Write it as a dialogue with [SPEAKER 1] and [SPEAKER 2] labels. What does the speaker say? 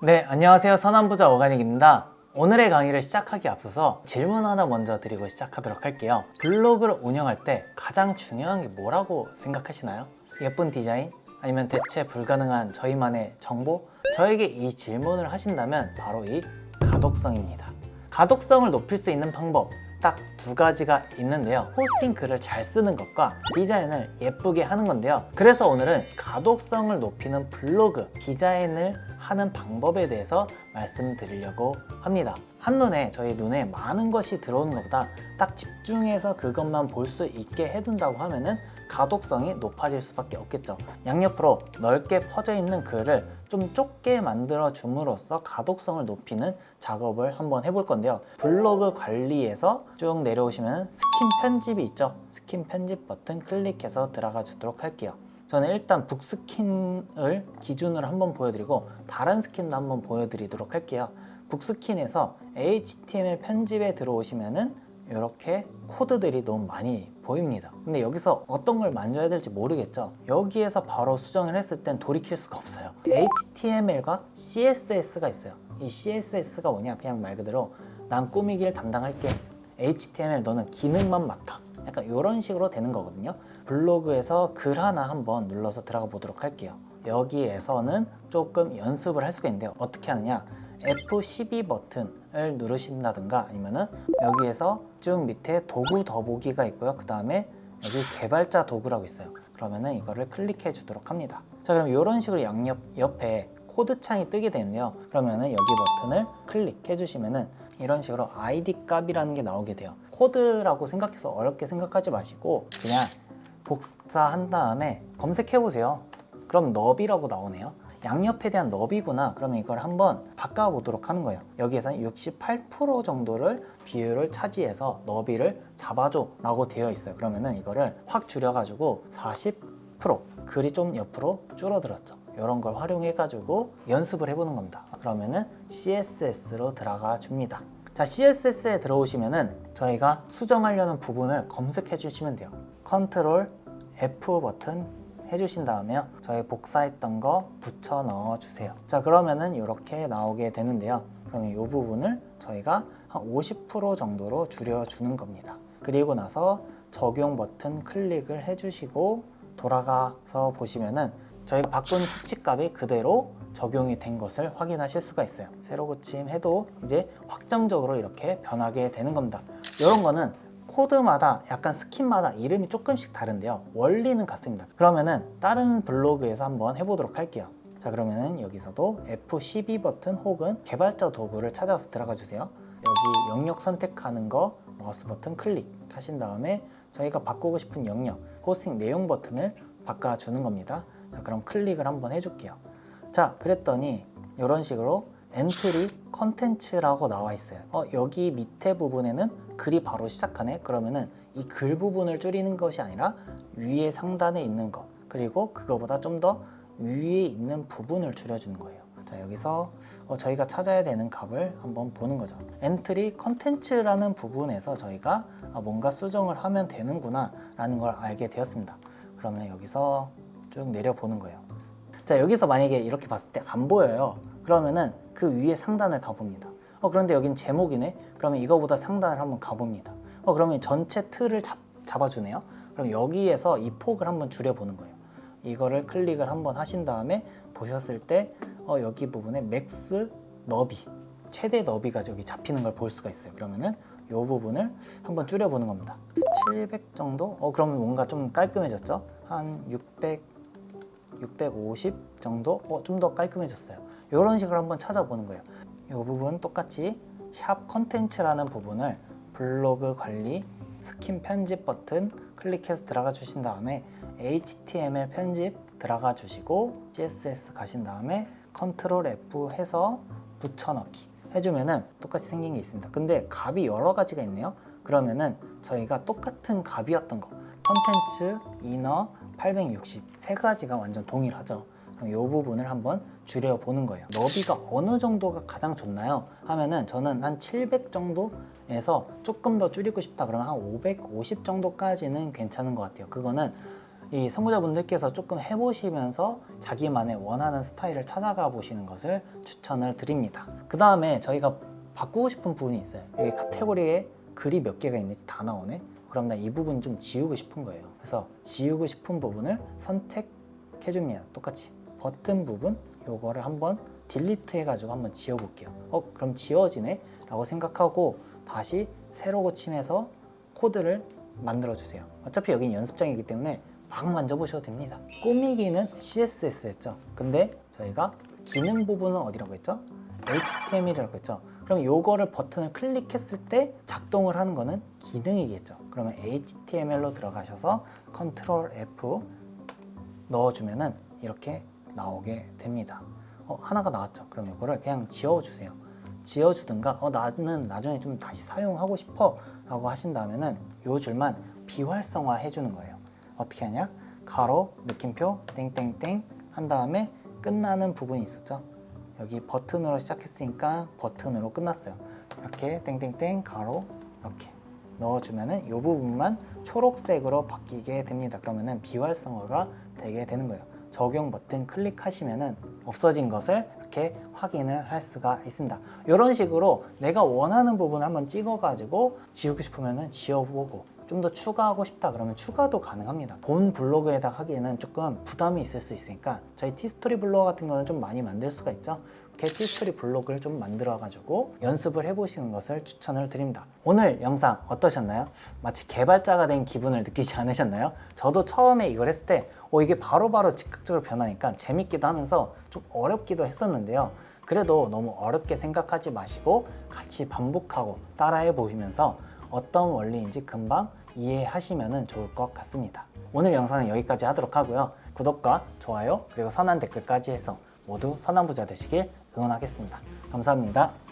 [SPEAKER 1] 네, 안녕하세요. 선한부자 오가닉입니다. 오늘의 강의를 시작하기 앞서서 질문 하나 먼저 드리고 시작하도록 할게요. 블로그를 운영할 때 가장 중요한 게 뭐라고 생각하시나요? 예쁜 디자인? 아니면 대체 불가능한 저희만의 정보? 저에게 이 질문을 하신다면 바로 이 가독성입니다. 가독성을 높일 수 있는 방법 딱 두 가지가 있는데요. 포스팅 글을 잘 쓰는 것과 디자인을 예쁘게 하는 건데요. 그래서 오늘은 가독성을 높이는 블로그 디자인을 하는 방법에 대해서 말씀드리려고 합니다. 한눈에 저희 눈에 많은 것이 들어오는 것보다 딱 집중해서 그것만 볼 수 있게 해둔다고 하면은 가독성이 높아질 수밖에 없겠죠. 양옆으로 넓게 퍼져 있는 글을 좀 좁게 만들어 줌으로써 가독성을 높이는 작업을 한번 해볼 건데요. 블로그 관리에서 쭉 내려오시면 스킨 편집이 있죠. 스킨 편집 버튼 클릭해서 들어가 주도록 할게요. 저는 일단 북스킨을 기준으로 한번 보여드리고 다른 스킨도 한번 보여드리도록 할게요. 북스킨에서 HTML 편집에 들어오시면은 이렇게 코드들이 너무 많이 보입니다. 근데 여기서 어떤 걸 만져야 될지 모르겠죠. 여기에서 바로 수정을 했을 땐 돌이킬 수가 없어요. HTML과 CSS가 있어요. 이 CSS가 뭐냐? 그냥 말 그대로 난 꾸미기를 담당할게. HTML 너는 기능만 맡아. 약간 이런 식으로 되는 거거든요. 블로그에서 글 하나 한번 눌러서 들어가 보도록 할게요. 여기에서는 조금 연습을 할 수가 있는데요. 어떻게 하느냐? F12 버튼을 누르신다든가 아니면은 여기에서 쭉 밑에 도구 더보기가 있고요. 그 다음에 여기 개발자 도구라고 있어요. 그러면은 이거를 클릭해 주도록 합니다. 자, 그럼 이런 식으로 양옆 옆에 코드 창이 뜨게 되는데요. 그러면은 여기 버튼을 클릭해 주시면은 이런 식으로 아이디 값이라는 게 나오게 돼요. 코드라고 생각해서 어렵게 생각하지 마시고 그냥 복사한 다음에 검색해 보세요. 그럼 너비라고 나오네요. 양옆에 대한 너비구나. 그러면 이걸 한번 바꿔보도록 하는 거예요. 여기에서는 68% 정도를 비율을 차지해서 너비를 잡아줘 라고 되어 있어요. 그러면은 이거를 확 줄여가지고 40% 글이 좀 옆으로 줄어들었죠. 이런 걸 활용해 가지고 연습을 해보는 겁니다. 그러면은 CSS로 들어가 줍니다. 자, CSS에 들어오시면은 저희가 수정하려는 부분을 검색해 주시면 돼요. 컨트롤 F 버튼 해주신 다음에요. 저희 복사했던 거 붙여 넣어 주세요. 자, 그러면은 이렇게 나오게 되는데요. 그러면 이 부분을 저희가 한 50% 정도로 줄여주는 겁니다. 그리고 나서 적용 버튼 클릭을 해주시고 돌아가서 보시면은 저희가 바꾼 수치값이 그대로 적용이 된 것을 확인하실 수가 있어요. 새로 고침해도 이제 확정적으로 이렇게 변하게 되는 겁니다. 이런 거는 코드마다 약간 스킨마다 이름이 조금씩 다른데요. 원리는 같습니다. 그러면은 다른 블로그에서 한번 해보도록 할게요. 자 그러면은 여기서도 F12 버튼 혹은 개발자 도구를 찾아서 들어가 주세요. 여기 영역 선택하는 거 마우스 버튼 클릭하신 다음에 저희가 바꾸고 싶은 영역 호스팅 내용 버튼을 바꿔주는 겁니다. 자 그럼 클릭을 한번 해줄게요. 자 그랬더니 이런 식으로 엔트리 컨텐츠라고 나와 있어요. 어, 여기 밑에 부분에는 글이 바로 시작하네. 그러면은 이 글 부분을 줄이는 것이 아니라 위에 상단에 있는 것 그리고 그거보다 좀 더 위에 있는 부분을 줄여주는 거예요. 자 여기서 어, 저희가 찾아야 되는 값을 한번 보는 거죠. 엔트리 컨텐츠라는 부분에서 저희가 아, 뭔가 수정을 하면 되는구나 라는 걸 알게 되었습니다. 그러면 여기서 쭉 내려보는 거예요. 자 여기서 만약에 이렇게 봤을 때 안 보여요. 그러면은 그 위에 상단을 가봅니다. 어 그런데 여긴 제목이네. 그러면 이거보다 상단을 한번 가봅니다. 어 그러면 전체 틀을 잡, 잡아주네요. 그럼 여기에서 이 폭을 한번 줄여보는 거예요. 이거를 클릭을 한번 하신 다음에 보셨을 때 어, 여기 부분에 맥스 너비 최대 너비가 여기 잡히는 걸 볼 수가 있어요. 그러면은 이 부분을 한번 줄여보는 겁니다. 700 정도? 어 그러면 뭔가 좀 깔끔해졌죠? 한 600, 650 정도? 어 좀 더 깔끔해졌어요. 이런 식으로 한번 찾아보는 거예요. 이 부분 똑같이 샵 컨텐츠라는 부분을 블로그 관리 스킨 편집 버튼 클릭해서 들어가 주신 다음에 HTML 편집 들어가 주시고 CSS 가신 다음에 컨트롤 F 해서 붙여넣기 해주면은 똑같이 생긴 게 있습니다. 근데 값이 여러 가지가 있네요. 그러면은 저희가 똑같은 값이었던 거 컨텐츠 이너 860 세 가지가 완전 동일하죠. 이 부분을 한번 줄여보는 거예요. 너비가 어느 정도가 가장 좋나요? 하면은 저는 한 700 정도에서 조금 더 줄이고 싶다 그러면 한 550 정도까지는 괜찮은 것 같아요. 그거는 이 선구자분들께서 조금 해보시면서 자기만의 원하는 스타일을 찾아가 보시는 것을 추천을 드립니다. 그 다음에 저희가 바꾸고 싶은 부분이 있어요. 여기 카테고리에 글이 몇 개가 있는지 다 나오네. 그럼 나 이 부분 좀 지우고 싶은 거예요. 그래서 지우고 싶은 부분을 선택해 줍니다. 똑같이 버튼 부분 요거를 한번 딜리트 해가지고 한번 지워볼게요. 어 그럼 지워지네? 라고 생각하고 다시 새로 고침해서 코드를 만들어 주세요. 어차피 여긴 연습장이기 때문에 막 만져보셔도 됩니다. 꾸미기는 CSS였죠. 근데 저희가 기능 부분은 어디라고 했죠? HTML이라고 했죠. 그럼 요거를 버튼을 클릭했을 때 작동을 하는 거는 기능이겠죠. 그러면 HTML로 들어가셔서 Ctrl F 넣어주면은 이렇게 나오게 됩니다. 어, 하나가 나왔죠. 그럼 이거를 그냥 지워주세요. 지워주든가 어, 나는 나중에 좀 다시 사용하고 싶어 라고 하신다면은 요 줄만 비활성화 해주는 거예요. 어떻게 하냐? 가로, 느낌표, 땡땡땡 한 다음에 끝나는 부분이 있었죠. 여기 버튼으로 시작했으니까 버튼으로 끝났어요. 이렇게 땡땡땡 가로 이렇게 넣어주면은 이 부분만 초록색으로 바뀌게 됩니다. 그러면은 비활성화가 되게 되는 거예요. 적용 버튼 클릭하시면은 없어진 것을 이렇게 확인을 할 수가 있습니다. 이런 식으로 내가 원하는 부분을 한번 찍어가지고 지우고 싶으면은 지워보고 좀더 추가하고 싶다 그러면 추가도 가능합니다. 본 블로그에다 하기에는 조금 부담이 있을 수 있으니까 저희 티스토리 블로그 같은 거는 좀 많이 만들 수가 있죠. 이렇게 티스토리 블로그를 좀 만들어 가지고 연습을 해보시는 것을 추천을 드립니다. 오늘 영상 어떠셨나요? 마치 개발자가 된 기분을 느끼지 않으셨나요? 저도 처음에 이걸 했을 때 어, 이게 바로 바로 즉각적으로 변하니까 재밌기도 하면서 좀 어렵기도 했었는데요. 그래도 너무 어렵게 생각하지 마시고 같이 반복하고 따라해 보시면서 어떤 원리인지 금방 이해하시면 좋을 것 같습니다. 오늘 영상은 여기까지 하도록 하고요. 구독과 좋아요 그리고 선한 댓글까지 해서 모두 선한 부자 되시길 응원하겠습니다. 감사합니다.